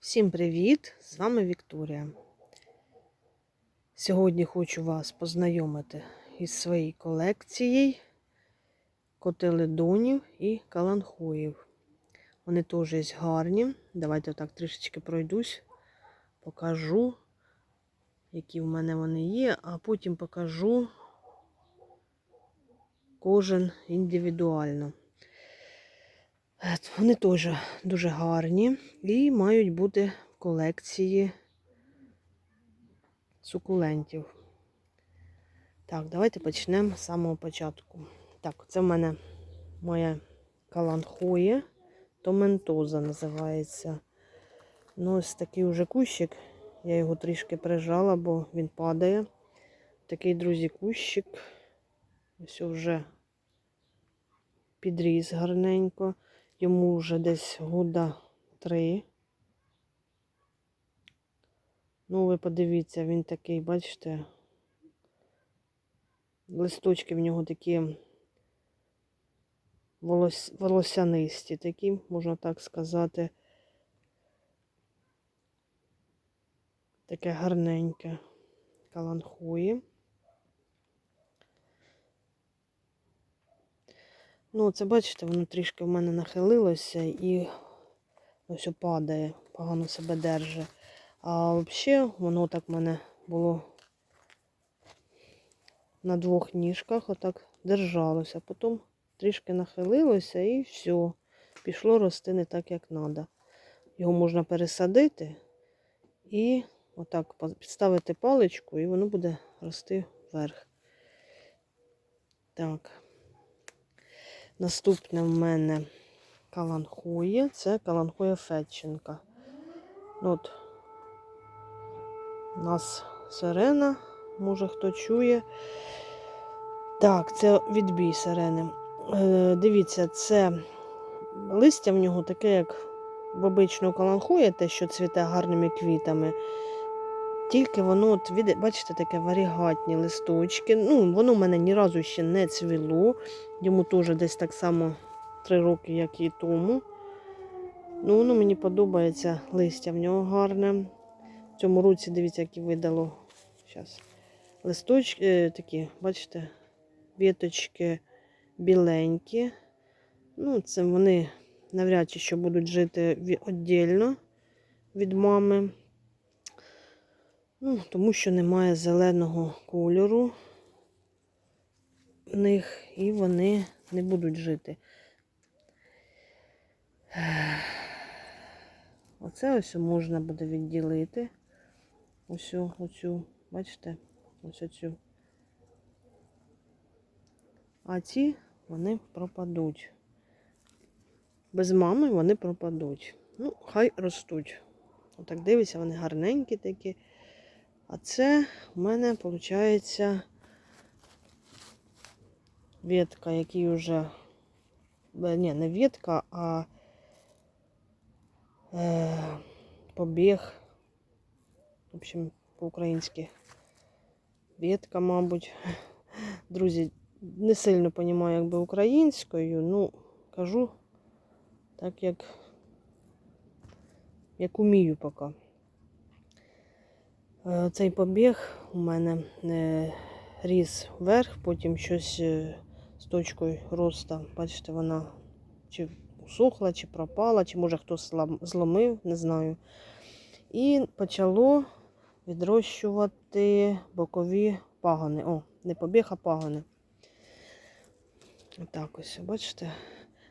Всім привіт! З вами Вікторія. Сьогодні хочу вас познайомити із своєю колекцією котеледонів і каланхоїв. Вони теж є гарні. Давайте так трішечки пройдусь, покажу, які в мене вони є, а потім покажу кожен індивідуально. Е, Вони теж дуже гарні і мають бути в колекції сукулентів. Так, давайте почнемо з самого початку. Так, це в мене моя каланхоє, томентоза називається. Ну, ось такий уже кущик. Я його трішки прижала, бо він падає. Такий, друзі, кущик. Ось вже підріс гарненько. Йому вже десь года три. Ну, ви подивіться, він такий, бачите, листочки в нього такі волос... волосянисті, такі, можна так сказати. Таке гарненьке каланхої. Ну, це бачите, воно трішки в мене нахилилося і ось падає, погано себе держить. А взагалі воно так в мене було на двох ніжках, отак держалося. Потім трішки нахилилося і все. Пішло рости не так, як треба. Його можна пересадити і отак підставити паличку, і воно буде рости вверх. Так. Наступне в мене каланхоє. Це каланхоя Фетченка. От у нас сирена, може хто чує. Так, це відбій сирени. Е, дивіться, це листя в нього таке, як в обичного каланхоя, те, що цвіте гарними квітами. Тільки воно, от, бачите, таке варігатні листочки. Ну, Воно в мене ні разу ще не цвіло. Йому теж десь так само 3 роки, як і тому. Ну, Воно мені подобається, листя в нього гарне. В цьому році, дивіться, які видало. Зараз. Листочки е, такі, бачите, віточки біленькі. Ну, це вони навряд чи що будуть жити віддільно від мами. Ну, тому що немає зеленого кольору в них і вони не будуть жити. Оце ось можна буде відділити. Ось оцю, бачите, ось оцю. А ці вони пропадуть. Без мами вони пропадуть. Ну, хай ростуть. Отак дивися, вони гарненькі такі. А це в мене виходить ветка, який вже ні, не ветка, а е, побіг. В общем, по-українськи ветка, мабуть. Друзі, не сильно розумію, якби українською, ну, кажу так, як, як умію поки. Е, цей побіг у мене е, ріс вверх, потім щось е, з точкою росту, бачите, вона чи усохла, чи пропала, чи може хтось зломив, не знаю. І почало відрощувати бокові пагони. О, не побіг, а пагони. Отак ось, бачите?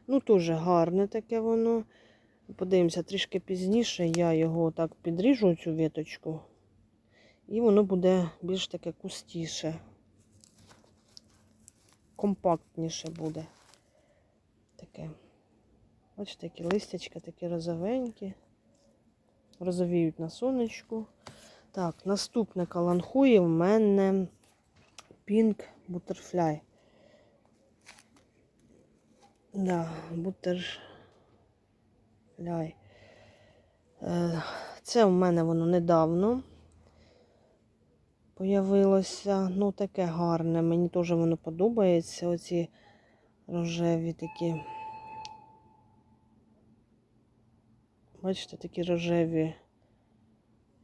Ну, теж гарне таке воно. Подивимося, трішки пізніше я його так підріжу, цю віточку. І воно буде більш таке кустіше, компактніше буде. Таке. Бачите, такі листячка, такі розовенькі. Розовіють на сонечку. Так, наступне каланхує в мене Pink Butterfly. Да, Butterfly. Е, це в мене воно недавно появилося. Ну, таке гарне. Мені теж воно подобається. Оці рожеві такі Бачите, такі рожеві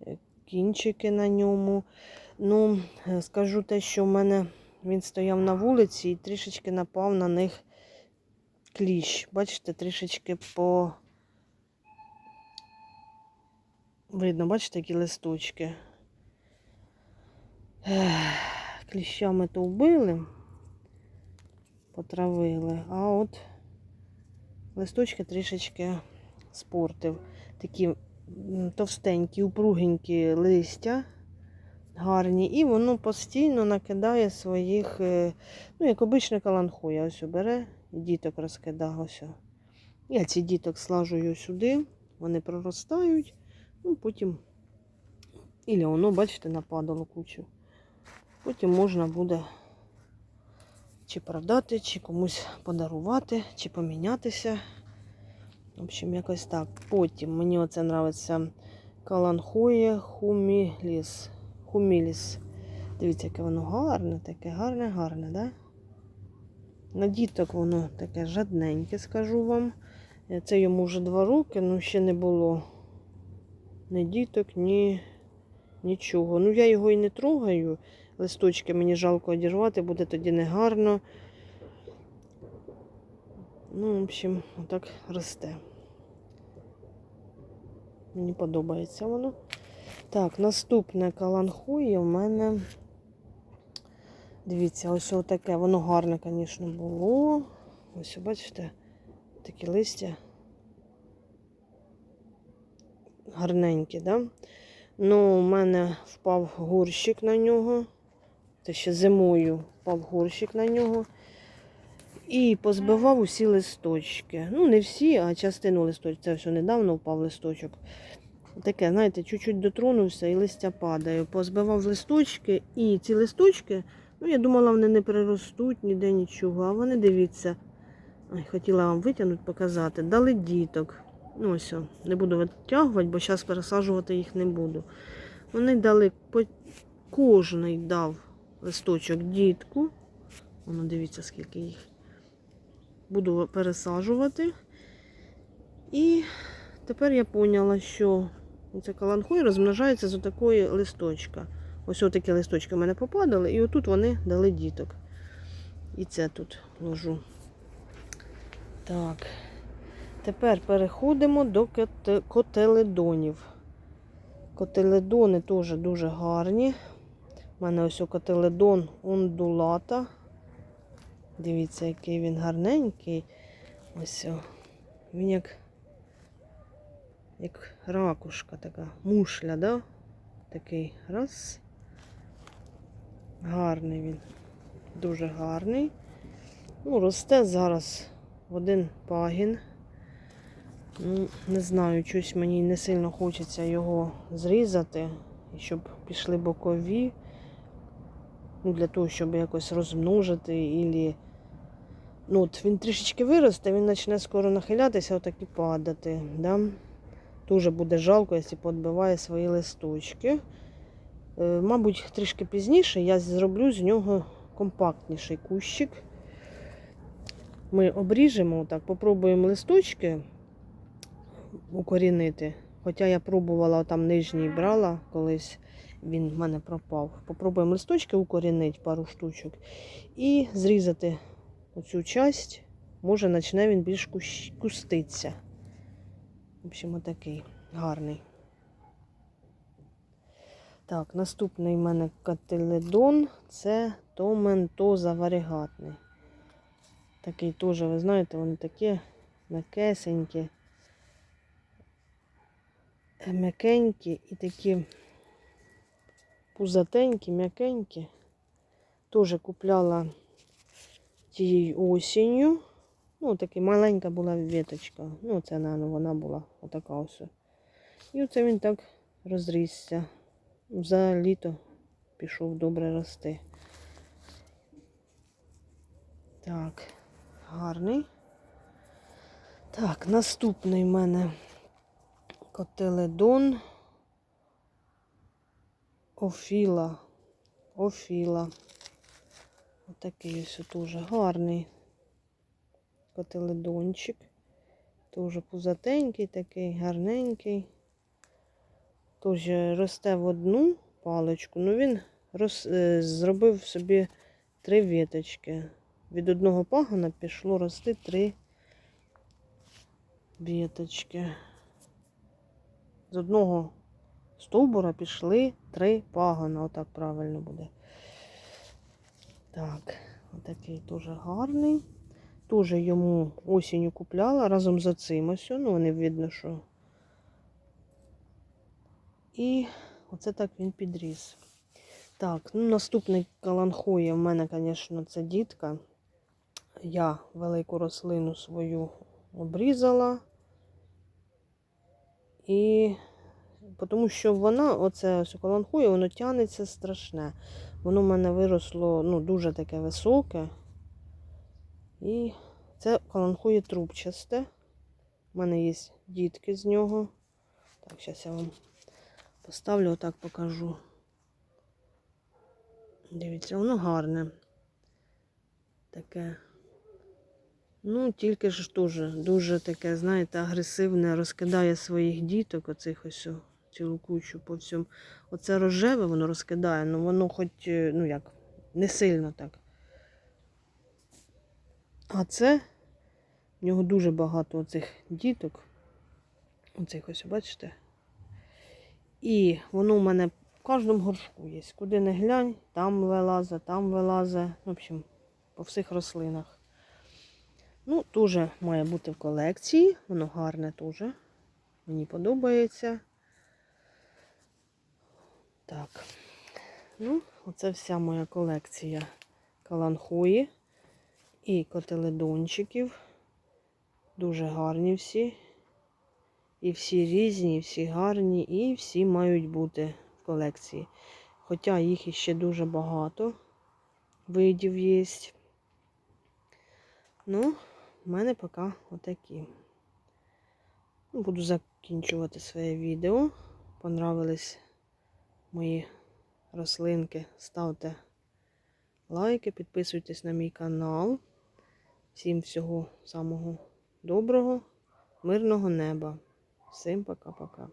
е, кінчики на ньому. Ну, е, скажу те, що в мене він стояв на вулиці і трішечки напав на них кліщ. Бачите, трішечки по. Видно, бачите, які листочки. Кліщами то вбили, потравили, а от листочки трішечки спортив. Такі товстенькі, упругенькі листя гарні, і воно постійно накидає своїх, е, ну, як обична каланхоя, ось бере і діток розкидає. Ось. Я ці діток слажую сюди, вони проростають, ну потім, і воно, бачите, нападало кучу. Потім можна буде чи продати, чи комусь подарувати, чи помінятися. В общем, якось так. Потім мені оце нравиться каланхоє хуміліс. Хуміліс. Дивіться, яке воно гарне, таке гарне, гарне, да? На діток воно таке жадненьке, скажу вам. Це йому вже два роки, ну ще не було ні діток, ні нічого. Ну я його і не трогаю. Листочки мені жалко одірвати, буде тоді негарно. Ну, в общем, отак росте. Мені подобається воно. Так, наступне каланхує в мене. Дивіться, ось таке. Воно гарне, звісно, було. Ось, бачите, такі листя. Гарненькі, да? Ну, у мене впав горщик на нього. Це ще зимою впав горщик на нього. І позбивав усі листочки. Ну, не всі, а частину листочків. Це все недавно впав листочок. Таке, знаєте, чуть-чуть дотронувся і листя падає. Позбивав листочки, і ці листочки, ну, я думала, вони не приростуть ніде нічого. А вони, дивіться, хотіла вам витягнути, показати. Дали діток. Ну, ось, не буду витягувати, бо зараз пересаджувати їх не буду. Вони дали, кожний дав листочок дітку. Воно дивіться, скільки їх. Буду пересаджувати. І тепер я поняла, що це каланхой розмножається з отакої листочка. Ось отакі листочки в мене попадали, і отут вони дали діток. І це тут ложу. Так. Тепер переходимо до котеледонів. Котеледони теж дуже гарні. У мене ось у котеледон ондулата. Дивіться, який він гарненький. Ось. Він як, як ракушка така, мушля, да? Такий раз. Гарний він. Дуже гарний. Ну, росте зараз один пагін. Ну, не знаю, щось мені не сильно хочеться його зрізати, щоб пішли бокові. Ну, для того, щоб якось розмножити. Ілі... Ну, от він трішечки виросте, він почне скоро нахилятися, отак і падати. Да? Дуже буде жалко, якщо подбиває свої листочки. Е, мабуть, трішки пізніше я зроблю з нього компактніший кущик. Ми обріжемо, так, попробуємо листочки укорінити. Хоча я пробувала там нижній брала колись, він в мене пропав. Попробуємо листочки укорінити, пару штучок, і зрізати оцю часть. Може, почне він більш куститися. В общем, отакий гарний. Так, наступний в мене кателедон це томентоза варігатний. Такий теж, ви знаєте, вони такі м'якесенькі, е, м'якенькі і такі пузатенькі, м'якенькі. Теж купляла тією осінню. Ну, така маленька була віточка. Ну, це, наверное, вона була отака ось. І оце він так розрісся. За літо пішов добре рости. Так, гарний. Так, наступний в мене котеледон. Офіла. Офіла. Отакий ось дуже гарний котеледончик. Теж пузатенький такий, гарненький. Теж росте в одну паличку. Ну він роз, е, зробив собі три віточки. Від одного пагона пішло рости три віточки. З одного стовбура пішли три пагона. Отак правильно буде. Так, отакий теж гарний. Теж йому осінню купляла разом з оцим ось. Ну, вони видно, що. І оце так він підріс. Так, ну наступний каланхоє в мене, звісно, це дітка. Я велику рослину свою обрізала. І тому що вона, оце ось каланхоє, воно тянеться страшне. Воно в мене виросло ну, дуже таке високе. І це каланхує трубчасте. У мене є дітки з нього. Так, зараз я вам поставлю, отак покажу. Дивіться, воно гарне. Таке. Ну, тільки ж теж дуже таке, знаєте, агресивне, розкидає своїх діток, оцих ось цілу кучу по всьому. Оце рожеве воно розкидає, ну воно хоч, е, ну як, не сильно так. А це в нього дуже багато оцих діток. Оцих ось, бачите? І воно в мене в кожному горшку є. Куди не глянь, там вилазить, там вилазить. В общем, по всіх рослинах. Ну, теж має бути в колекції. Воно гарне теж. Мені подобається. Так. Ну, оце вся моя колекція каланхої і котеледончиків. Дуже гарні всі. І всі різні, і всі гарні, і всі мають бути в колекції. Хоча їх іще дуже багато видів є. Ну, в мене поки отакі. Буду закінчувати своє відео. Понравились мої рослинки. Ставте лайки, підписуйтесь на мій канал. Всім всього самого доброго, мирного неба. Всім пока-пока.